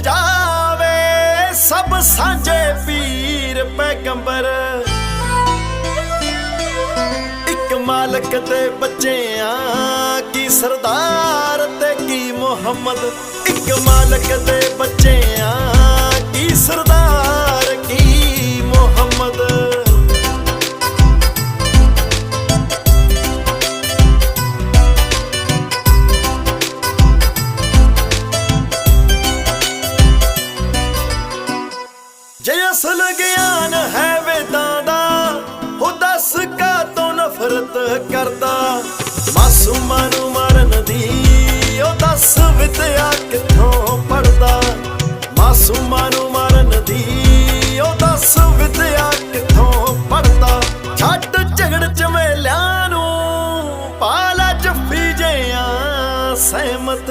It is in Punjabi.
ਜਾਵੇ, ਸਭ ਸਾਂਝੇ ਪੀਰ ਪੈਗੰਬਰ। ਇੱਕ ਮਾਲਕ ਦੇ ਬੱਚਿਆਂ ਕੀ ਸਰਦਾਰ ਤੇ ਕੀ ਮੁਹੰਮਦ। ਇੱਕ ਮਾਲਕ ਦੇ ਬੱਚੇ ਜੇ ਅਸਲ ਗਿਆਨ ਹੈ ਵੇਦਾਂ ਦਾ, ਉਹ ਦੱਸ ਕਾ ਤੋਂ ਨਫ਼ਰਤ ਕਰਦਾ? ਮਾਸੂਮਾਂ ਨੂੰ ਮਾਰਨ ਦੀ, ਉਹ ਦੱਸ ਵਿਦਿਆ ਕਿੱਥੋਂ ਪੜਦਾ ਮਾਸੂਮਾਂ ਨੂੰ ਮਾਰਨ ਦੀ, ਉਹ ਦੱਸ ਵਿਦਿਆ ਕਿੱਥੋਂ ਪੜਦਾ ਛੱਡ ਝਗੜ ਚ ਚਮੇਲਿਆਂ ਨੂੰ, ਪਾਲਾ ਜੱਫੀ ਜਿਆਂ ਸਹਿਮਤ।